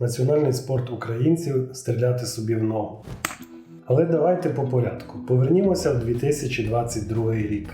національний спорт українців стріляти собі в ногу. Але давайте по порядку. Повернімося в 2022 рік.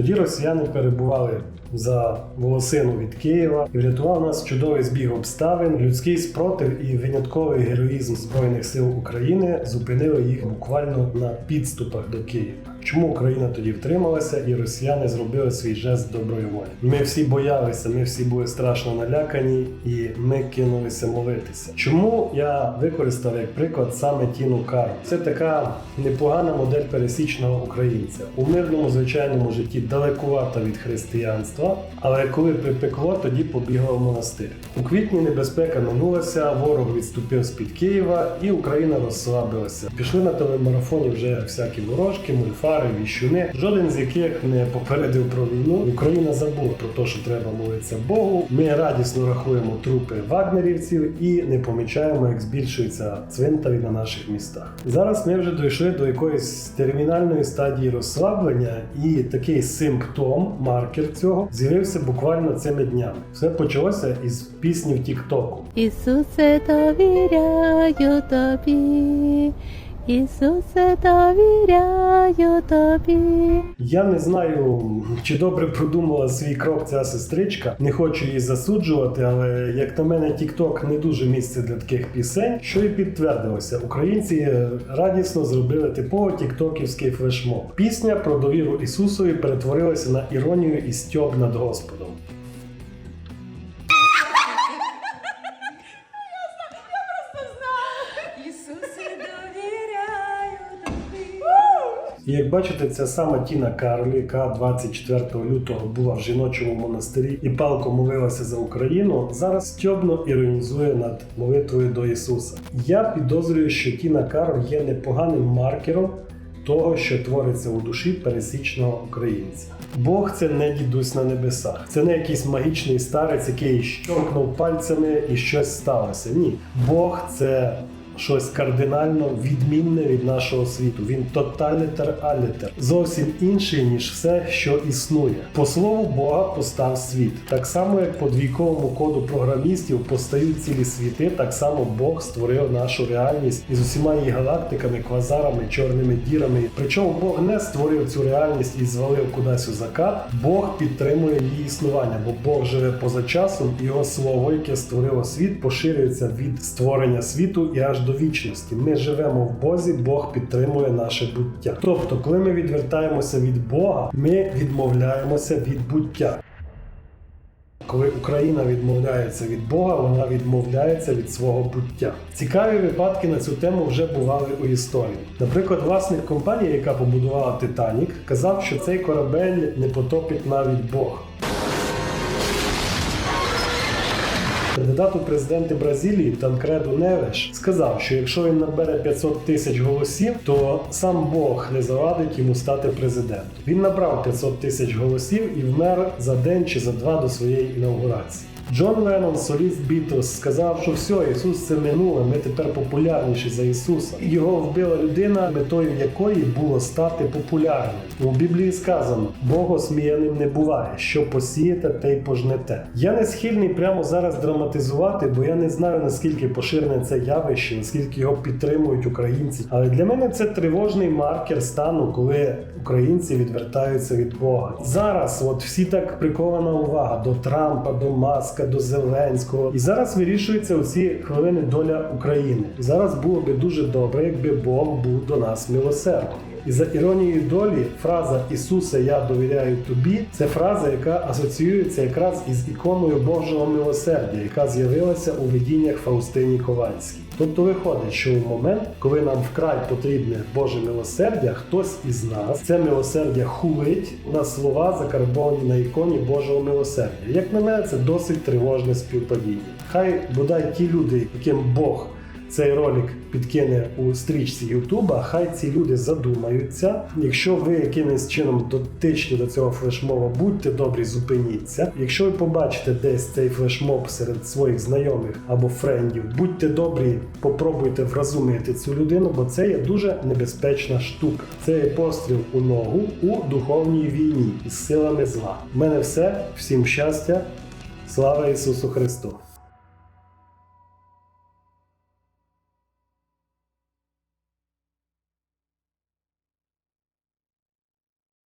Тоді росіяни перебували за волосину від Києва і врятував нас чудовий збіг обставин, людський спротив і винятковий героїзм Збройних сил України зупинили їх буквально на підступах до Києва. Чому Україна тоді втрималася і росіяни зробили свій жест доброї волі? Ми всі боялися, ми всі були страшно налякані, і ми кинулися молитися. Чому я використав як приклад саме Тіну Кару? Це така непогана модель пересічного українця у мирному звичайному житті далекувата від християнства, але коли припекло, тоді побігла в монастир. У квітні небезпека минулася, ворог відступив з під Києва, і Україна розслабилася. Пішли на телемарафоні вже всякі ворожки, мульфари, віщуни, жоден з яких не попередив про війну. Україна забула про те, що треба молитися Богу. Ми радісно рахуємо трупи вагнерівців і не помічаємо, як збільшується цвинтарі на наших містах. Зараз ми вже дійшли до якоїсь термінальної стадії розслаблення, і такий симптом, маркер цього, з'явився буквально цими днями. Все почалося із пісні в Тіктоку. Ісусе, довіряю тобі, Ісусе, довіряю тобі. Я не знаю, чи добре продумала свій крок ця сестричка. Не хочу її засуджувати, але як на мене, TikTok не дуже місце для таких пісень, що і підтвердилося. Українці радісно зробили типово тіктоківський флешмоб. Пісня про довіру Ісусові перетворилася на іронію і стьоб над Господом. І як бачите, це сама Тіна Карлі, яка 24 лютого була в жіночому монастирі і палко молилася за Україну, зараз стьобно іронізує над молитвою до Ісуса. Я підозрюю, що Тіна Кароль є непоганим маркером того, що твориться у душі пересічного українця. Бог це не дідусь на небесах, це не якийсь магічний старець, який щомкнув пальцями і щось сталося. Ні, Бог це щось кардинально відмінне від нашого світу. Він тоталітер алітер, зовсім інший, ніж все, що існує. По слову Бога постав світ. Так само, як по двійковому коду програмістів постають цілі світи, так само Бог створив нашу реальність із усіма її галактиками, квазарами, чорними дірами. Причому Бог не створив цю реальність і звалив кудись у закат. Бог підтримує її існування, бо Бог живе поза часом, його слово, яке створило світ, поширюється від створення світу і аж до вічності. Ми живемо в Бозі, Бог підтримує наше буття. Тобто, коли ми відвертаємося від Бога, ми відмовляємося від буття. Коли Україна відмовляється від Бога, вона відмовляється від свого буття. Цікаві випадки на цю тему вже бували у історії. Наприклад, власник компанії, яка побудувала Титанік, казав, що цей корабель не потопить навіть Бог. Кандидат у президенти Бразилії Танкреду Невеш сказав, що якщо він набере 500 тисяч голосів, то сам Бог не завадить йому стати президентом. Він набрав 500 тисяч голосів і вмер за день чи за два до своєї інаугурації. Джон Леннон, соліст Бітлз, сказав, що все, Ісус це минуле, ми тепер популярніші за Ісуса. Його вбила людина, метою якої було стати популярним. У Біблії сказано: Бог осміяним не буває, що посієте, те й пожнете. Я не схильний прямо зараз драматизувати, бо я не знаю наскільки поширене це явище, наскільки його підтримують українці. Але для мене це тривожний маркер стану, коли українці відвертаються від Бога. Зараз, от всі так прикована увага до Трампа, до Маска, до Зеленського. І зараз вирішується у ці хвилини доля України. І зараз було би дуже добре, якби Бог був до нас милосердний. І за іронією долі, фраза Ісусе, я довіряю тобі це фраза, яка асоціюється якраз із іконою Божого милосердя, яка з'явилася у видіннях Фаустині Ковальській. Тобто виходить, що в момент, коли нам вкрай потрібне Боже милосердя, хтось із нас це милосердя хулить на слова, закарбовані на іконі Божого милосердя. Як на мене, це досить тривожне співпадіння. Хай бодай ті люди, яким Бог цей ролик підкине у стрічці Ютуба, хай ці люди задумаються. Якщо ви якимось чином дотичні до цього флешмоба, будьте добрі, зупиніться. Якщо ви побачите десь цей флешмоб серед своїх знайомих або френдів, будьте добрі, попробуйте вразумити цю людину, бо це є дуже небезпечна штука. Це є постріл у ногу у духовній війні із силами зла. У мене все. Всім щастя. Слава Ісусу Христу!